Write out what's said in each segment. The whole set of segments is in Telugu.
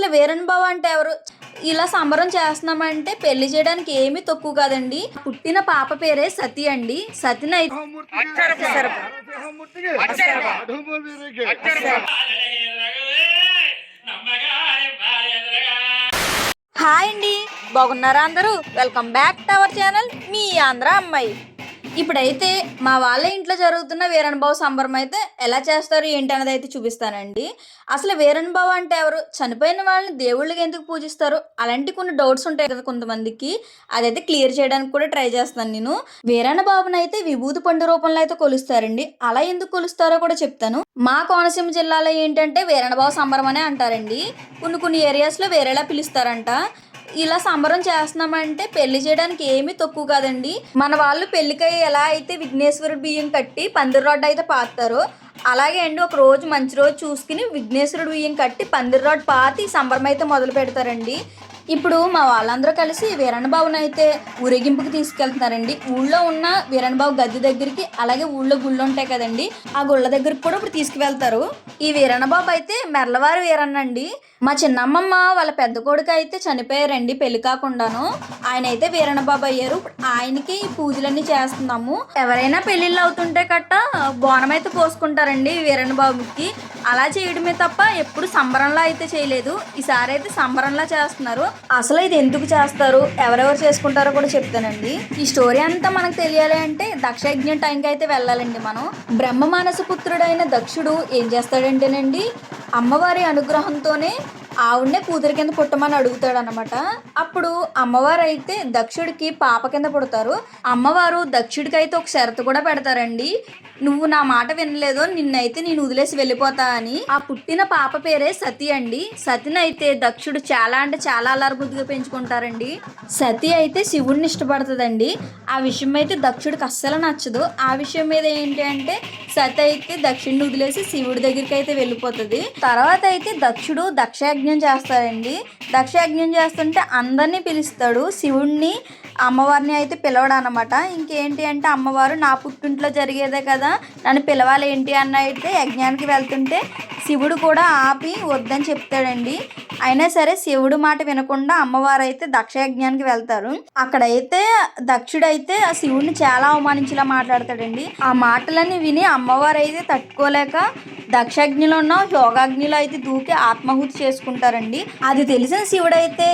అసలు వీరన్ బావ అంటే ఎవరు? ఇలా సంబరం చేస్తున్నామంటే పెళ్ళి చేయడానికి ఏమీ తక్కువ కాదండి. పుట్టిన పాప పేరే సతి అండి. సతిని హాయ్ అండి. బాగున్నారా అందరూ? Welcome back to our channel మీ ఆంధ్ర అమ్మాయి. ఇప్పుడైతే మా వాళ్ళ ఇంట్లో జరుగుతున్న వీరనుభవ సంబరం అయితే ఎలా చేస్తారు ఏంటి అనేది అయితే చూపిస్తానండి. అసలు వీరనుభవ అంటే ఎవరు? చనిపోయిన వాళ్ళని దేవుళ్ళకి ఎందుకు పూజిస్తారు? అలాంటి కొన్ని డౌట్స్ ఉంటాయి కదా కొంతమందికి. అదైతే క్లియర్ చేయడానికి కూడా ట్రై చేస్తాను నేను. వీరనుభావన అయితే విభూతి పండు రూపంలో అయితే కొలుస్తారండి. అలా ఎందుకు కొలుస్తారో కూడా చెప్తాను. మా కోనసీమ జిల్లాలో ఏంటంటే వీరనుభావ సంబరం అనే అంటారండి. కొన్ని కొన్ని ఏరియాస్లో వేరేలా పిలుస్తారంట. ఇలా సంబరం చేస్తున్నామంటే పెళ్ళి చేయడానికి ఏమీ తక్కువ కాదండి. మన వాళ్ళు పెళ్ళికై ఎలా అయితే విఘ్నేశ్వరుడు బియ్యం కట్టి పందిరి రోడ్డు అయితే పాతారో అలాగే అండి ఒక రోజు మంచి రోజు చూసుకుని విఘ్నేశ్వరుడు బియ్యం కట్టి పందిరి రోడ్డు పాతి సంబరం అయితే మొదలు పెడతారండి. ఇప్పుడు మా వాళ్ళందరూ కలిసి వీరణబాబుని అయితే ఊరేగింపుకి తీసుకెళ్తున్నారండి. ఊళ్ళో ఉన్న వీరణబాబు గద్దె దగ్గరికి అలాగే ఊళ్ళో గుళ్ళు ఉంటాయి కదండి ఆ గుళ్ళ దగ్గరికి కూడా ఇప్పుడు తీసుకువెళ్తారు. ఈ వీరణబాబు అయితే మెర్లవారి వీరన్న అండి మా చిన్నమ్మమ్మ వాళ్ళ పెద్ద కొడుకు అయితే చనిపోయారండి పెళ్ళి కాకుండాను. ఆయన అయితే వీరణబాబు అయ్యారు. ఆయనకి పూజలన్నీ చేస్తున్నాము. ఎవరైనా పెళ్ళిళ్ళు అవుతుంటే కట్ట బోనం అయితే పోసుకుంటారండి వీరణబాబుకి అలా చేయడమే తప్ప ఎప్పుడు సంబరంలా అయితే చేయలేదు. ఈసారి అయితే సంబరంలా చేస్తున్నారు. అసలు ఇది ఎందుకు చేస్తారు? ఎవరెవరు చేసుకుంటారో కూడా చెప్తానండి. ఈ స్టోరీ అంతా మనకు తెలియాలి అంటే దక్షయజ్ఞం టైంకి అయితే వెళ్ళాలండి మనం. బ్రహ్మ మానస పుత్రుడైన దక్షుడు ఏం చేస్తాడంటేనండి అమ్మవారి అనుగ్రహంతోనే ఆవిడనే కూతురి కింద పుట్టమని అడుగుతాడు అనమాట అప్పుడు అమ్మవారు అయితే దక్షుడికి పాప కింద పుడతారు. అమ్మవారు దక్షుడికి అయితే ఒక షరతు కూడా పెడతారండి. నువ్వు నా మాట వినలేదో నిన్నైతే నేను వదిలేసి వెళ్ళిపోతా అని. ఆ పుట్టిన పాప పేరే సతి అండి. సతిని అయితే దక్షుడు చాలా అంటే చాలా అలర్బుద్ధిగా పెంచుకుంటారండి. సతి అయితే శివుడిని ఇష్టపడుతుందండి. ఆ విషయం అయితే దక్షుడికి అస్సలు నచ్చదు. ఆ విషయం మీద ఏంటి అంటే సతి అయితే దక్షుడిని వదిలేసి శివుడి దగ్గరికి అయితే వెళ్ళిపోతుంది. తర్వాత అయితే దక్షుడు దక్షయజ్ఞ చేస్తాడండి. దక్షయజ్ఞం చేస్తుంటే అందరినీ పిలుస్తాడు. శివుడిని అమ్మవారిని అయితే పిలవడం అనమాట ఇంకేంటి అంటే అమ్మవారు నా పుట్టింట్లో జరిగేదే కదా నన్ను పిలవాలి ఏంటి అన్న అయితే యజ్ఞానికి వెళ్తుంటే శివుడు కూడా ఆపి వద్దని చెప్తాడండి. అయినా సరే శివుడు మాట వినకుండా అమ్మవారు అయితే దక్ష యజ్ఞానికి వెళ్తారు. అక్కడైతే దక్షుడైతే ఆ శివుడిని చాలా అవమానించేలా మాట్లాడతాడండి. ఆ మాటలన్నీ విని అమ్మవారు అయితే తట్టుకోలేక దక్షాగ్నిలో ఉన్న యోగాగ్నిలో అయితే దూకి ఆత్మాహుతి చేసుకుంటారండి. అది తెలిసిన శివుడైతే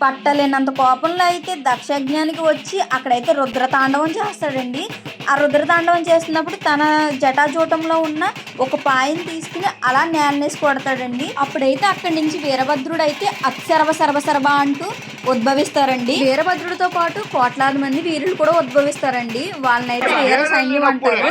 పట్టలేనంత కోపంలో అయితే దక్షజ్ఞానికి వచ్చి అక్కడైతే రుద్రతాండవం చేస్తాడండి. ఆ రుద్రతాండవం చేస్తున్నప్పుడు తన జటాజూటంలో ఉన్న ఒక పాయని తీసుకుని అలా నేలనేసి కొడతాడండి. అప్పుడైతే అక్కడి నుంచి వీరభద్రుడు అయితే అక్షరవ సర్వ సర్వ అంటూ ఉద్భవిస్తారండి. వీరభద్రుడితో పాటు కోట్లాది మంది వీరులు కూడా ఉద్భవిస్తారండి. వాళ్ళనైతే వీర సైన్యం అంటారు.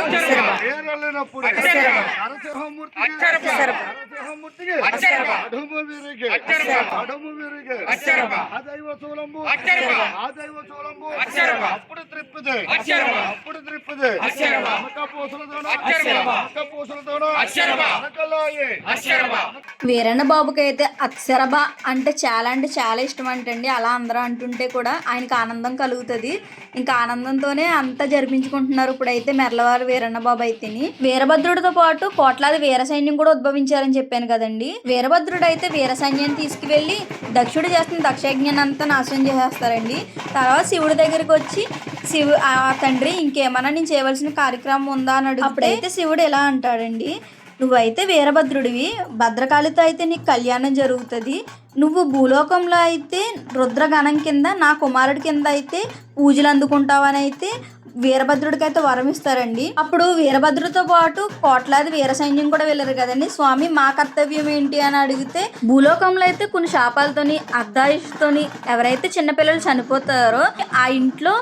అప్పుడు త్రిప్పుదే. అప్పుడు త్రిప్పుదే వీరన్న బాబుకి అయితే అక్షరభ అంటే చాలా అంటే చాలా ఇష్టం అంటండి. అలా అందరూ అంటుంటే కూడా ఆయనకి ఆనందం కలుగుతుంది. ఇంకా ఆనందంతోనే అంతా జరిపించుకుంటున్నారు. ఇప్పుడైతే మెర్లవారు వీరన్న బాబు అయితేని. వీరభద్రుడితో పాటు కోట్లాది వీర సైన్యం కూడా ఉద్భవించారని చెప్పాను కదండి. వీరభద్రుడు అయితే వీర సైన్యాన్ని తీసుకువెళ్ళి దక్షుడు చేస్తున్న దక్షయజ్ఞాన్ని అంతా నాశనం చేసేస్తారండి. తర్వాత శివుడి దగ్గరికి వచ్చి శివు ఆ తండ్రి ఇంకేమైనా నేను చేయవలసిన కార్యక్రమం ఉందా అని అడుగు అప్పుడైతే శివుడు ఎలా అంటాడండి? నువ్వైతే వీరభద్రుడివి. భద్రకాళితో అయితే నీకు కళ్యాణం జరుగుతుంది. నువ్వు భూలోకంలో అయితే రుద్రగణం కింద నా కుమారుడి కింద అయితే పూజలు అందుకుంటావని అయితే వీరభద్రుడికి అయితే వరం ఇస్తారండి. అప్పుడు వీరభద్రుడితో పాటు కోట్లాది వీర సైన్యం కూడా వెళ్ళారు కదండి. స్వామి మా కర్తవ్యం ఏంటి అని అడిగితే భూలోకంలో అయితే కొన్ని శాపాలతోని అర్ధాయుషతోని ఎవరైతే చిన్నపిల్లలు చనిపోతారో ఆ ఇంట్లో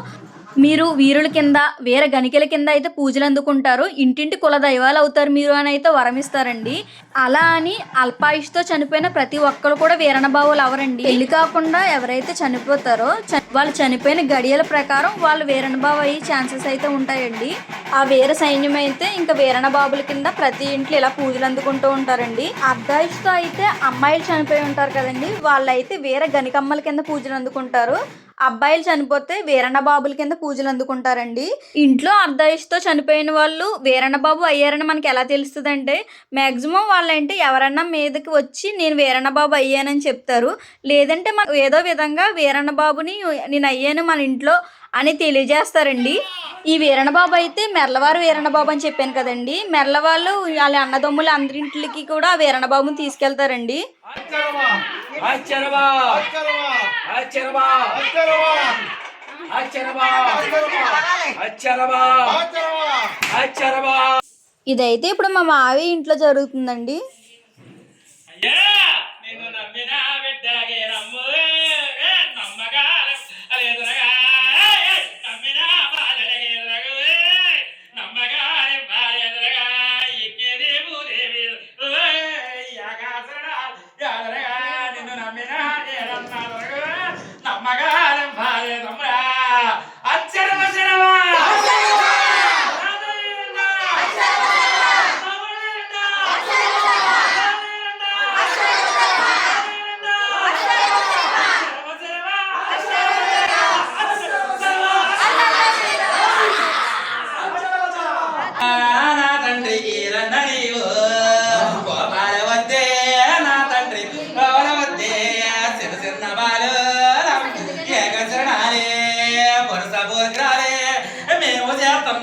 మీరు వీరుల కింద వీర గణికల కింద అయితే పూజలు అందుకుంటారు. ఇంటింటి కుల దైవాలు అవుతారు మీరు అని అయితే వరమిస్తారండి. అలా అని అల్పాయుష్తో చనిపోయిన ప్రతి ఒక్కరు కూడా వీరణబావులు అవరండి. పెళ్ళి కాకుండా ఎవరైతే చనిపోతారో వాళ్ళు చనిపోయిన గడియల ప్రకారం వాళ్ళు వీరణబాబు అయ్యే ఛాన్సెస్ అయితే ఉంటాయండి. ఆ వీర సైన్యం అయితే ఇంకా వీరణబాబుల కింద ప్రతి ఇంట్లో ఇలా పూజలు అందుకుంటూ ఉంటారండి. అర్ధాయుష్తో అయితే అమ్మాయిలు చనిపోయి ఉంటారు కదండి. వాళ్ళైతే వీర గణికమ్మల కింద పూజలు అందుకుంటారు. అబ్బాయిలు చనిపోతే వీరన్న బాబుల కింద పూజలు అందుకుంటారండి. ఇంట్లో అర్ధాయుష్తో చనిపోయిన వాళ్ళు వీరన్న బాబు అయ్యారని మనకి ఎలా తెలుస్తుంది అంటే మ్యాక్సిమం వాళ్ళంటే ఎవరన్నా మీదకి వచ్చి నేను వీరన్న బాబు అయ్యానని చెప్తారు. లేదంటే మన ఏదో విధంగా వీరన్న బాబుని నేను అయ్యాను మన ఇంట్లో అని తెలియజేస్తారండి. ఈ వీరణబాబు అయితే మెర్లవారు వీరణబాబు అని చెప్పాను కదండి. మెర్లవాళ్ళు వాళ్ళ అన్నదమ్ములు అందరింటికి కూడా వీరణబాబుని తీసుకెళ్తారండి. ఇదైతే ఇప్పుడు మా మావి ఇంట్లో జరుగుతుందండి. అయ్యా నిన్ను నమ్మిన బిడ్డలకే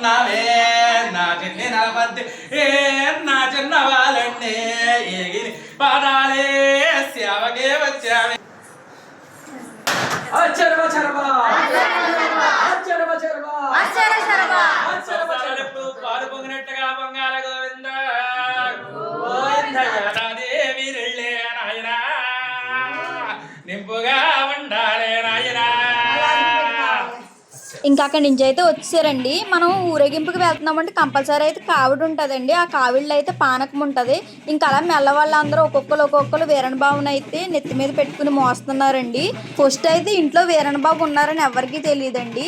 చేస్తున్నామే నా చిన్ని నా పద్ది ఏ నా చిన్న వాళ్ళండి ఎగిరి పాడాలే సేవకే వచ్చామే. అచ్చరవ చరవ అచ్చరవ చరవ అచ్చరవచరపు పాలు పొంగినట్టుగా పొంగాల ఇంకా అక్కడి నుంచి అయితే వచ్చేసారండి మనం ఊరేగింపుకి వెళ్తున్నామంటే కంపల్సరీ అయితే కావిడి ఉంటుందండి. ఆ కావిడిలో అయితే పానకం ఉంటుంది. ఇంకా అలా మెల్ల వాళ్ళందరూ ఒక్కొక్కరు ఒక్కొక్కరు వీరణబాబుని అయితే నెత్తి మీద పెట్టుకుని మోస్తున్నారండి. ఫస్ట్ అయితే ఇంట్లో వీరణబాబు ఉన్నారని ఎవరికీ తెలియదండి.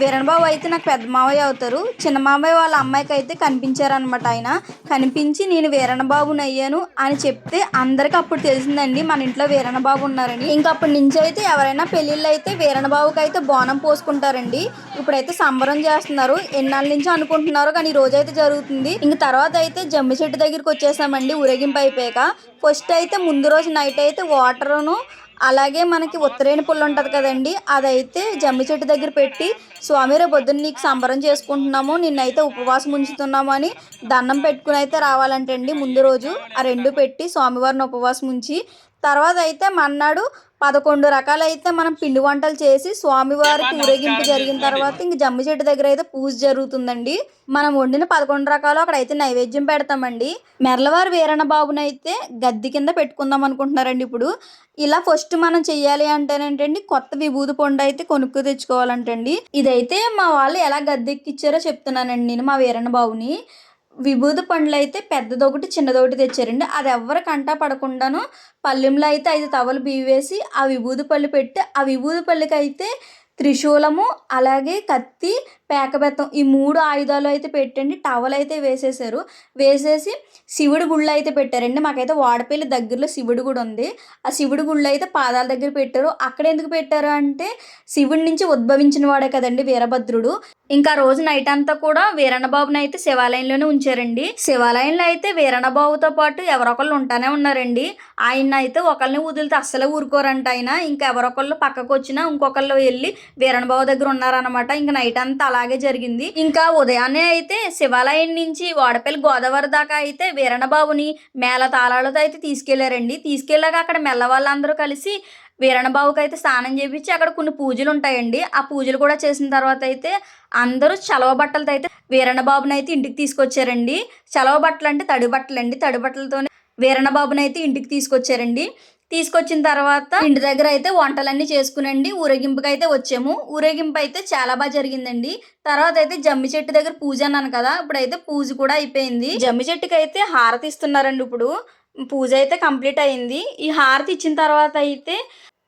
వీరణబాబు అయితే నాకు పెద్ద మావయ్య అవుతారు. చిన్న మావయ్య వాళ్ళ అమ్మాయికి అయితే కనిపించారనమాట ఆయన. కనిపించి నేను వీరణబాబుని అయ్యాను అని చెప్తే అందరికి అప్పుడు తెలిసిందండి మన ఇంట్లో వీరణబాబు ఉన్నారని. ఇంకా అప్పటి నుంచి అయితే ఎవరైనా పెళ్ళిళ్ళు అయితే వీరణబాబుకి అయితే బోనం పోసుకుంటారండి. ఇప్పుడైతే సంబరం చేస్తున్నారు. ఎన్నాళ్ళ నుంచి అనుకుంటున్నారు కానీ ఈ రోజు అయితే జరుగుతుంది. ఇంక తర్వాత అయితే జమ్మి చెట్టు దగ్గరికి వచ్చేసామండి. ఊరేగింపు అయిపోయాక. ఫస్ట్ అయితే ముందు రోజు నైట్ అయితే వాటర్ను అలాగే మనకి ఉత్తరేణి పుల్ల ఉంటుంది కదండి అదైతే జమ్మి చెట్టు దగ్గర పెట్టి స్వామి రేపు పొద్దున్న నీకు సంబరం చేసుకుంటున్నాము నిన్నైతే ఉపవాసం ఉంచుతున్నాము అని దండం పెట్టుకుని అయితే రావాలంటండి ముందు రోజు. ఆ రెండు పెట్టి స్వామివారిని ఉపవాసం ఉంచి తర్వాత అయితే మన్నాడు పదకొండు రకాలైతే మనం పిండి వంటలు చేసి స్వామివారికి ఊరేగింపు జరిగిన తర్వాత ఇంక జమ్మి చెట్టు దగ్గర అయితే పూజ జరుగుతుందండి. మనం వండిన పదకొండు రకాలు అక్కడ అయితే నైవేద్యం పెడతామండి. మెర్లవారి వీరణ బాబునైతే గద్దె కింద పెట్టుకుందాం అనుకుంటున్నారండి ఇప్పుడు. ఇలా ఫస్ట్ మనం చెయ్యాలి అంటేనేంటండి కొత్త విభూది పొండు అయితే కొనుక్కు తెచ్చుకోవాలంటండి. ఇదైతే మా వాళ్ళు ఎలా గద్దెక్కిచ్చారో చెప్తున్నానండి నేను మా వీరణ బాబుని విభూది పండ్లు అయితే పెద్దదొకటి చిన్నదొకటి తెచ్చారండి. అది ఎవరు కంటా పడకుండాను పల్లెంలో అయితే ఐదు తవలు బీవేసి ఆ విభూది పళ్ళు పెట్టి ఆ విభూది పళ్ళకి అయితే త్రిశూలము అలాగే కత్తి పేకబెత్తం. ఈ మూడు ఆయుధాలు అయితే పెట్టండి. టవల్ అయితే వేసేసారు వేసేసి శివుడి గుళ్ళు అయితే పెట్టారండి. మాకైతే వాడపల్లి దగ్గరలో శివుడి గుడి ఉంది. ఆ శివుడి గుళ్ళు అయితే పాదాల దగ్గర పెట్టారు. అక్కడ ఎందుకు పెట్టారు అంటే శివుడి నుంచి ఉద్భవించిన వాడే కదండి వీరభద్రుడు. ఇంకా ఆ రోజు నైట్ అంతా కూడా వీరణబాబుని అయితే శివాలయంలోనే ఉంచారండి. శివాలయంలో అయితే వీరణబాబుతో పాటు ఎవరొకళ్ళు ఉంటానే ఉన్నారండి. ఆయన అయితే ఒకళ్ళని వదిలితే అస్సలే ఊరుకోరంట ఆయన. ఇంకా ఎవరొకళ్ళు పక్కకు వచ్చినా ఇంకొకళ్ళు వెళ్ళి వీరణబాబు దగ్గర ఉన్నారనమాట ఇంకా నైట్ అంతా అలా అలాగే జరిగింది. ఇంకా ఉదయాన్నే అయితే శివాలయం నుంచి వాడపల్లి గోదావరి దాకా అయితే వీరణబాబుని మేళ తాళాలతో అయితే తీసుకెళ్ళారండి. తీసుకెళ్ళాక అక్కడ మెల్ల వాళ్ళందరూ కలిసి వీరణబాబుకి అయితే స్నానం చేపించి అక్కడ కొన్ని పూజలు ఉంటాయండి. ఆ పూజలు కూడా చేసిన తర్వాత అయితే అందరూ చలవ బట్టలతో అయితే వీరణబాబుని అయితే ఇంటికి తీసుకొచ్చారండి. చలవ బట్టలు అంటే తడి బట్టలు అండి తడి బట్టలతోనే వీరణబాబుని అయితే ఇంటికి తీసుకొచ్చారండి. తీసుకొచ్చిన తర్వాత ఇంటి దగ్గర అయితే వంటలన్నీ చేసుకునండి. ఊరేగింపుకి అయితే వచ్చాము. ఊరేగింపు అయితే చాలా బాగా జరిగిందండి. తర్వాత అయితే జమ్మి చెట్టు దగ్గర పూజ అన్నాను కదా ఇప్పుడైతే పూజ కూడా అయిపోయింది. జమ్మి చెట్టుకి అయితే హారతి ఇస్తున్నారండి ఇప్పుడు. పూజ అయితే కంప్లీట్ అయింది. ఈ హారతి ఇచ్చిన తర్వాత అయితే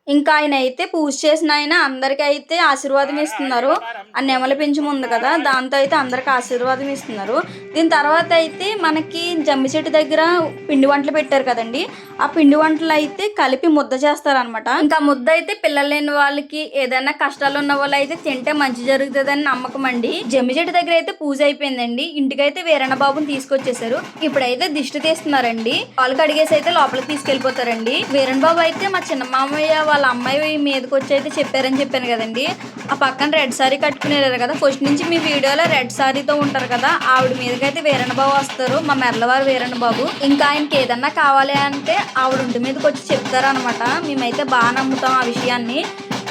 ఇంకా ఆయన అయితే పూజ చేసిన ఆయన అందరికీ అయితే ఆశీర్వాదం ఇస్తున్నారు. ఆ నెమల పెంచం ఉంది కదా దాంతో అయితే అందరికి ఆశీర్వాదం ఇస్తున్నారు. దీని తర్వాత అయితే మనకి జమ్మి చెట్టు దగ్గర పిండి వంటలు పెట్టారు కదండి. ఆ పిండి వంటలు అయితే కలిపి ముద్ద చేస్తారనమాట ఇంకా ముద్ద అయితే పిల్లలు లేని వాళ్ళకి ఏదైనా కష్టాలు ఉన్న వాళ్ళు అయితే తింటే మంచి జరుగుతుందని నమ్మకం అండి. జమ్మి చెట్టు దగ్గర అయితే పూజ అయిపోయిందండి. ఇంటికైతే వీరన్న బాబుని తీసుకొచ్చేసారు. ఇప్పుడైతే దిష్టి తీస్తున్నారండి. వాళ్ళు కడిగేసి అయితే లోపలికి తీసుకెళ్ళిపోతారండి వీరన్ బాబు అయితే మా చిన్న మామయ్య వాళ్ళ అమ్మాయి మీదకి వచ్చి అయితే చెప్పారని చెప్పాను కదండి. ఆ పక్కన రెడ్ సారీ కట్టుకునేవారు కదా. ఫస్ట్ నుంచి మీ వీడియోలో రెడ్ సారీతో ఉంటారు కదా. ఆవిడ మీదకి అయితే వీరన్న బాబు వస్తారు. మా మెర్లవారు వీరణ బాబు ఇంకా ఆయనకి ఏదన్నా కావాలి అంటే ఆవిడ ఇంటి మీదకి వచ్చి చెప్తారనమాట మేమైతే బాగా నమ్ముతాం ఆ విషయాన్ని.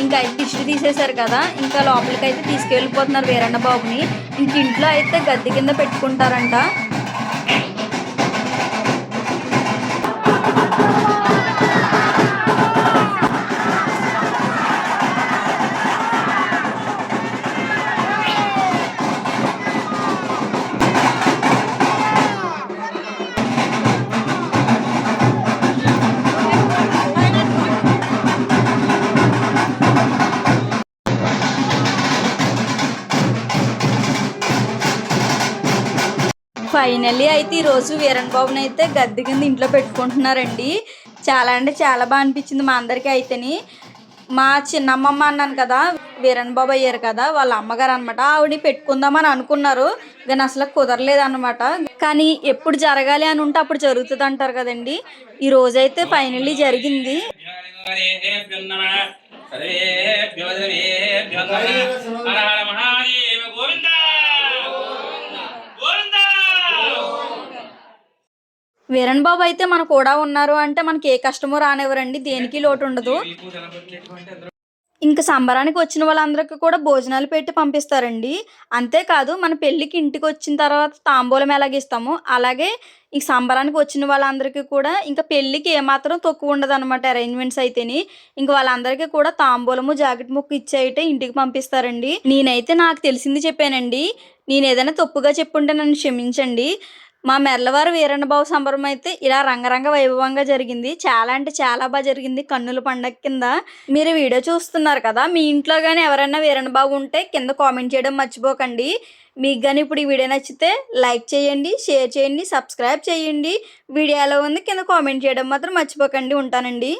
ఇంకా అయితే దిష్టి తీసేశారు కదా. ఇంకా లోపలికి అయితే తీసుకెళ్ళిపోతున్నారు వీరన్న బాబుని ఇంక ఇంట్లో అయితే గద్దె కింద పెట్టుకుంటారంట. ఫైనల్లీ అయితే ఈరోజు రోజు వీరన్ బాబుని అయితే గద్దె కింద ఇంట్లో పెట్టుకుంటున్నారండి. చాలా అంటే చాలా బాగా అనిపించింది మా అందరికీ అయితేని. మా చిన్నమ్మమ్మ అన్నాను కదా వీరన్ బాబు అయ్యారు కదా వాళ్ళ అమ్మగారు అనమాట ఆవిడ పెట్టుకుందామని అనుకున్నారు కానీ అసలు కుదరలేదు అనమాట కానీ ఎప్పుడు జరగాలి అని ఉంటే అప్పుడు జరుగుతుంది అంటారు కదండి. ఈ రోజైతే ఫైనల్లీ జరిగింది. గోవిందా వీరణ్ బాబు అయితే మన కూడా ఉన్నారు అంటే మనకి ఏ కష్టమో రానివ్వరండి. దేనికి లోటు ఉండదు. ఇంకా సంబరానికి వచ్చిన వాళ్ళందరికీ కూడా భోజనాలు పెట్టి పంపిస్తారండి. అంతేకాదు మన పెళ్ళికి ఇంటికి వచ్చిన తర్వాత తాంబూలం ఎలాగిస్తామో అలాగే ఈ సంబరానికి వచ్చిన వాళ్ళందరికీ కూడా ఇంకా పెళ్ళికి ఏమాత్రం తక్కువ ఉండదు అనమాట అరేంజ్మెంట్స్ అయితేని. ఇంకా వాళ్ళందరికీ కూడా తాంబూలము జాకెట్ ముక్కు ఇచ్చేయటే అయితే ఇంటికి పంపిస్తారండి. నేనైతే నాకు తెలిసింది చెప్పానండి. నేను ఏదైనా తప్పుగా చెప్పుంటే నన్ను క్షమించండి. మా మెర్లవారు వీరన్నబాబు సంబరం అయితే ఇలా రంగరంగ వైభవంగా జరిగింది. చాలా అంటే చాలా బాగా జరిగింది. కన్నుల పండగ కింద మీరు వీడియో చూస్తున్నారు కదా మీ ఇంట్లో కానీ ఎవరైనా వీరన్నబాబు ఉంటే కింద కామెంట్ చేయడం మర్చిపోకండి. మీకు కానీ ఇప్పుడు ఈ వీడియో నచ్చితే లైక్ చేయండి షేర్ చేయండి సబ్స్క్రైబ్ చేయండి. వీడియో ఎలా ఉంది కింద కామెంట్ చేయడం మాత్రం మర్చిపోకండి. ఉంటానండి.